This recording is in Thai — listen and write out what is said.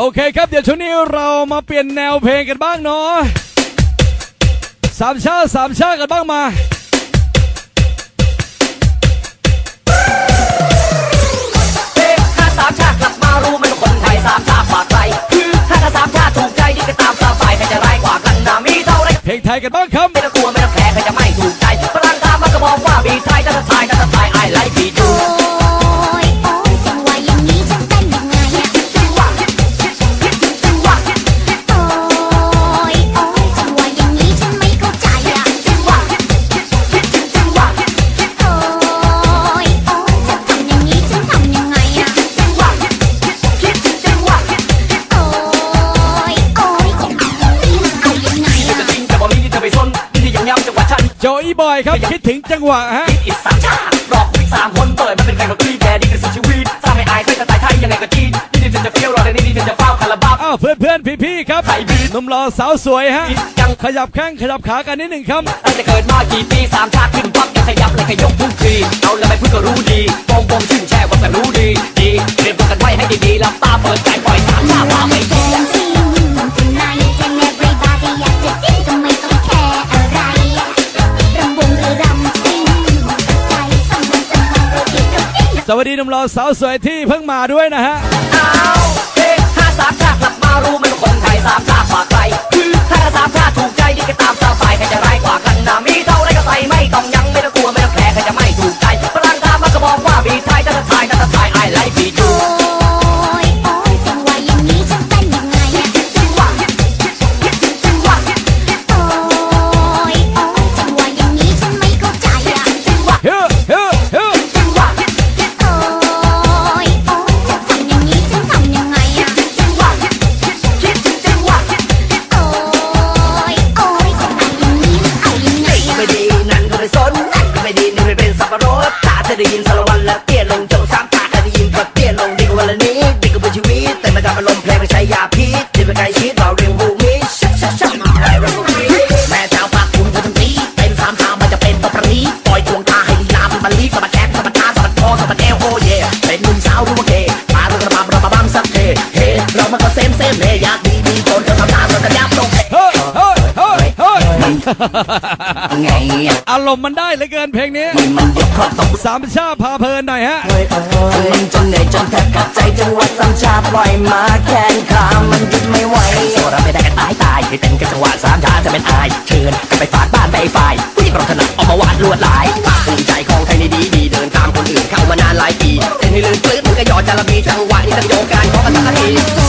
โอเคครับ เดี๋ยวช่วงนี้เรามาเปลี่ยนแนวเพลงกันบ้างเนาะสามชาติสามชาติกันบ้างมาเฮ้ถ้าสามชาติกลับมารู้ไหมันคนไทยสามชาติฝากใจคือถ้าถ้าสามชาติถูกใจนี่ก็ตามสบายใครจะร้ายกว่ากันนะมีเท่าไรเพลงไทยกันบ้างครับไม่ต้องกลัว โจอีบอยครับคิดถึงจังหวะฮะอิสามชาติรอกวิสามคนเปิดมาเป็นใครก็คลี่แกดีกันสุดชีวิตสร้างไม่อายใครจะตายไทยยังไงก็จีนนี่นี่จะเฟี้ยวรอแต่นี่นี่จะเฝ้าคาราบาอ้าวเพื่อนเพื่อนพี่พี่ๆครับไทยบีทหนุ่มรอสาวสวยฮะยังขยับแข้งขยับขากันนิดหนึ่งครับตั้งแต่เกิดมากี่ปีสามชาติขึ้นปั๊บยังขยับเลยขยกทุกทีเอาแล้วไม่พูดก็รู้ดีปองปองชื่นแช่ว่าแต่รู้ดีดี สวัสดีนุ่มรอสาวสวยที่เพิ่งมาด้วยนะฮะเอาเฮ้ห้าสามชาติกลับมารู้ไหมัน ได้ยินสารวันแล้วเตี้ยลงโจสามตาจะได้ยินก็เตี้ยลงดีกว่าวันละนี้ดีกว่าชีวิตแต่ไม่ทำอารมณ์เพลงไม่ใช้ยาพิษที่เป็นไกลชิดเราเรียงบูมิชักชักชักอะไรเราบูมิแม่เจ้าฝากคุณก็ต้องตีเป็นสามทางมันจะเป็นต่อประนี้ปล่อยทวงตาให้ลีลาเป็นบัลลีสะบัดแขนสะบัดขาสะบัดคอสะบัดเอวโอ้เย่เป็นหนุ่มสาวรู้ว่าเกย์มาเรื่องระบำระบำสักเทเฮเรามันก็เซมเซมเฮอยากดีดีจนเราทำตาเราจะยับตรงเฮ้เฮ้เฮ้เฮ้ ไงอะอารมณ์มันได้เหลือเกินเพลงนี้มันยกครอบตกสามชาติพาเพลินหน่อยฮะมันจนเหนื่อยจนแทบขาดใจจังหวะสามชาปล่อยมาแขนขามันหยุดไม่ไหวโซเราไม่ได้กันตายตายให้เต้นกันจังหวะสามชาจะเป็นอายเชิญกันไปฝาดบ้านไปฝ่ายผู้หญิงเราถนัดออกมาวาดลวดลายภาคภูมิใจของไทยนี่ดีดีเดินตามคนอื่นเข้ามานานหลายปีเต้นให้ลื่นปลื้ดมันก็หยอดจาระบีจังหวะนี้ตั้งโยงการของกันสักที